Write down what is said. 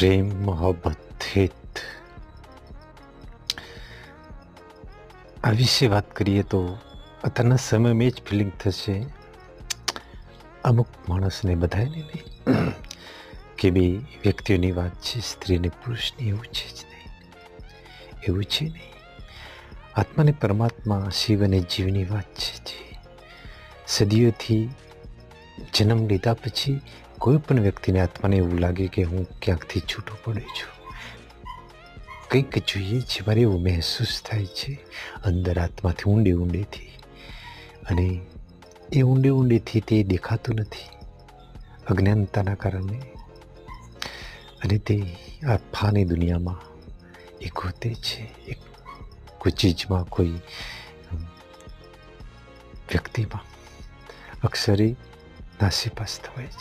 પ્રેમ મોહબ્બત હિત આ વિશે વાત કરીએ તો અત્યારના સમયમાં એ જ ફિલિંગ થશે. અમુક માણસને બધાને નહીં, કે બે વ્યક્તિઓની વાત છે, સ્ત્રી અને પુરુષની, એવું છે જ નહીં. એવું છે નહીં. આત્માને પરમાત્મા, શિવ અને જીવની વાત છે જે. સદીઓથી જન્મ લીધા પછી કોઈ પણ વ્યક્તિને આત્માને એવું લાગે કે હું ક્યાંકથી છૂટો પડ્યો છું. કંઈક જોઈએ છે, મારે એવું મહેસૂસ થાય છે, અંદર આત્માથી ઊંડે ઊંડેથી. અને એ ઊંડે ઊંડેથી તે દેખાતું નથી, અજ્ઞાનતાના કારણે. અને તે આ ફાની દુનિયામાં એ ગોતે છે, એક કોઈ ચીજમાં કોઈ વ્યક્તિમાં અક્ષરે નાસીપાસ થવાય છે.